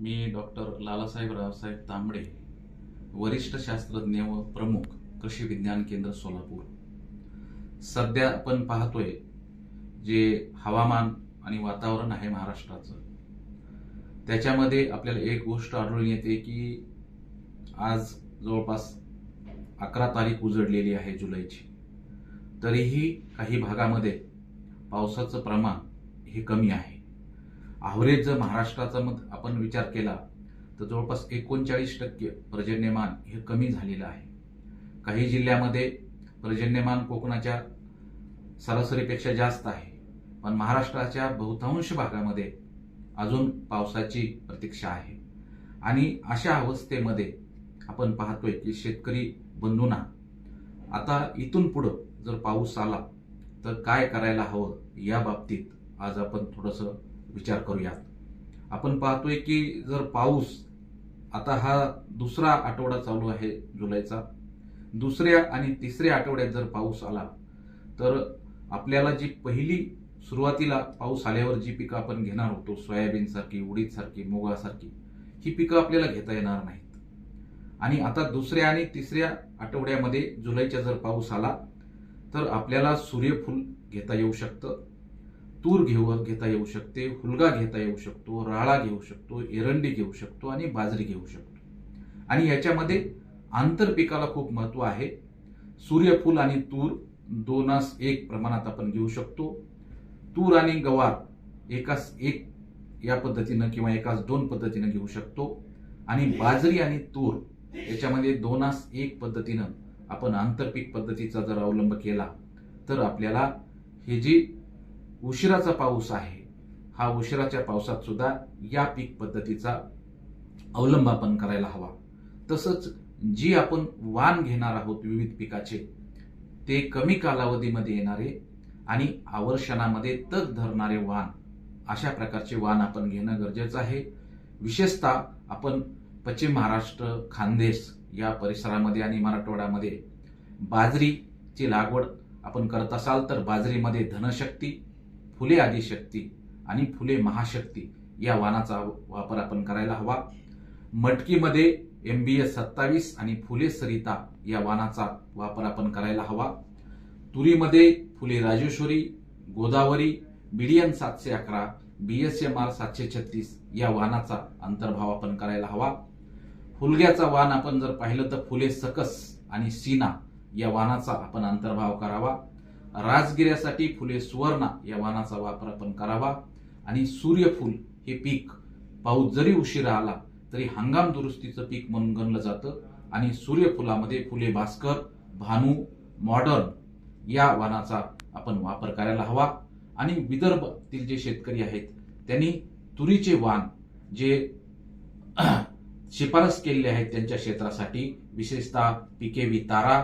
मी doctor Lalasaheb Raosaheb तांबडे वरिष्ठ शास्त्रज्ञ व प्रमुख कृषी विज्ञान केंद्र सोलापूर. सध्या आपण पाहतोय जे हवामान आणि वातावरण आहे महाराष्ट्राचं त्याच्यामध्ये आपल्याला एक गोष्ट आढळून येते की आज जवळपास अकरा तारीख उजडलेली आहे जुलैची. तरीही काही भागामध्ये पावसाचं प्रमाण हे कमी आहे. ॲव्हरेज जर महाराष्ट्राचा मग आपण विचार केला तर जवळपास एकोणचाळीस टक्के पर्जन्यमान हे कमी झालेलं आहे. काही जिल्ह्यामध्ये पर्जन्यमान कोकणाच्या सरासरीपेक्षा जास्त आहे. पण महाराष्ट्राच्या बहुतांश भागामध्ये अजून पावसाची प्रतीक्षा आहे. आणि अशा अवस्थेमध्ये आपण पाहतोय की शेतकरी बंधूंना आता इथून पुढं जर पाऊस आला तर काय करायला हवं या बाबतीत आज आपण थोडंसं विचार करूयात. आपण पाहतोय की जर पाऊस आता हा दुसरा आठवडा चालू आहे जुलैचा दुसऱ्या आणि तिसऱ्या आठवड्यात जर पाऊस आला तर आपल्याला जी पहिली सुरुवातीला पाऊस आल्यावर जी पिकं आपण घेणार होतो सोयाबीन सारखी उडीद सारखी मुगासारखी ही पिकं आपल्याला घेता येणार नाहीत. आणि आता दुसऱ्या आणि तिसऱ्या आठवड्यामध्ये जुलैचा जर पाऊस आला तर आपल्याला सूर्यफूल घेता येऊ शकतं. तूर घेऊ घेता येऊ शकते हुलगा घेता येऊ शकतो राळा घेऊ शकतो एरंडी घेऊ शकतो आणि बाजरी घेऊ शकतो. आणि याच्यामध्ये आंतरपिकाला खूप महत्त्व आहे. सूर्यफूल आणि तूर दोनास एक प्रमाणात आपण घेऊ शकतो. तूर आणि गवार एकास एक या पद्धतीनं किंवा एकाच दोन पद्धतीनं घेऊ शकतो. आणि बाजरी आणि तूर याच्यामध्ये दोनास एक पद्धतीनं आपण आंतरपीक पद्धतीचा जर अवलंब केला तर आपल्याला हे जी उशिराचा पाऊस आहे. हा उशिराच्या पावसात सुद्धा या पीक पद्धतीचा अवलंब आपण करायला हवा. तसंच जी आपण वाण घेणार आहोत विविध पिकाचे ते कमी कालावधीमध्ये येणारे आणि आवर्षणामध्ये तग धरणारे वाण अशा प्रकारचे वाण आपण घेणं गरजेचं आहे. विशेषतः आपण पश्चिम महाराष्ट्र खानदेश या परिसरामध्ये आणि मराठवाड्यामध्ये बाजरीची लागवड आपण करत असाल तर बाजरीमध्ये धनशक्ती फुले आदिशक्ती आणि फुले महाशक्ती या वाणाचा वापर आपण करायला हवा. मटकीमध्ये एम बी एस सत्तावीस आणि फुले सरिता या वाणाचा वापर आपण करायला हवा. तुरीमध्ये फुले राजेश्वरी गोदावरी बीडीएन सातशे अकरा बी एस एम आर सातशे छत्तीस या वाहनाचा अंतर्भाव आपण करायला हवा. फुलग्याचा वाण आपण जर पाहिलं तर फुले सकस आणि सीना या वाहनाचा आपण अंतर्भाव करावा. राजगिऱ्यासाठी फुले सुवर्णा या वाणाचा वापर आपण करावा. आणि सूर्यफूल हे पीक पाऊस जरी उशिरा आला तरी हंगाम दुरुस्तीचं पीक म्हणून गणलं जातं. आणि सूर्यफुलामध्ये फुले भास्कर भानू मॉडर्न या वाणाचा आपण वापर करायला हवा. आणि विदर्भातील जे शेतकरी आहेत त्यांनी तुरीचे वाण जे शिफारस केलेले आहेत त्यांच्या क्षेत्रासाठी विशेषतः पिकेवी तारा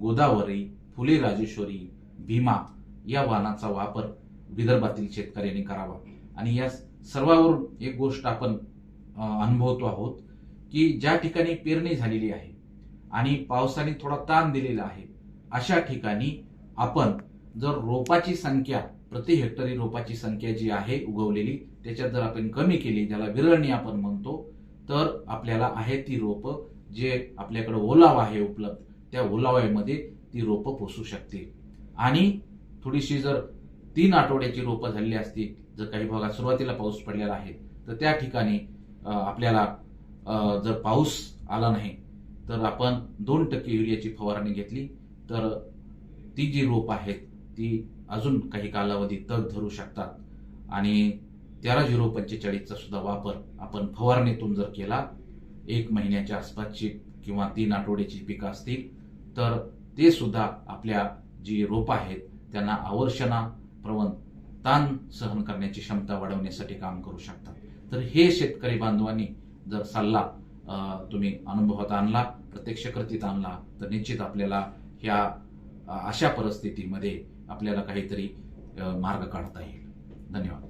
गोदावरी फुले राजेश्वरी भीमा या वाहनाचा वापर विदर्भातील शेतकऱ्यांनी करावा. आणि या सर्वावरून एक गोष्ट आपण अनुभवतो आहोत की ज्या ठिकाणी पेरणी झालेली आहे आणि पावसाने थोडा ताण दिलेला आहे अशा ठिकाणी आपण जर रोपाची संख्या प्रति हेक्टरी रोपाची संख्या जी आहे उगवलेली त्याच्यात जर आपण कमी केली ज्याला विरळणी आपण म्हणतो तर आपल्याला आहे ती रोपं जे आपल्याकडे ओलावा आहे उपलब्ध त्या ओलाव्यामध्ये ती रोपं पोसू शकते आणि थोडीशी जर तीन आठवड्याची रोपं झालेली असतील जर काही भागात सुरुवातीला पाऊस पडलेला आहे तर त्या ठिकाणी आपल्याला जर पाऊस आला नाही तर आपण दोन टक्के युरियाची फवारणी घेतली तर ती जी रोप आहेत ती अजून काही कालावधी तग धरू शकतात. आणि तेरा झिरो पंचेचाळीसचा सुद्धा वापर आपण फवारणीतून जर केला एक महिन्याच्या आसपासची किंवा तीन आठवड्याची पिकं असतील तर ते सुद्धा आपल्या जी रोपं आहेत त्यांना आवर्षणा प्रवण ताण सहन करण्याची क्षमता वाढवण्यासाठी काम करू शकतात. तर हे शेतकरी बांधवांनी जर सल्ला तुम्ही अनुभवात आणला प्रत्यक्ष कृतीत आणला तर निश्चित आपल्याला ह्या अशा परिस्थितीमध्ये आपल्याला काहीतरी मार्ग काढता येईल. धन्यवाद.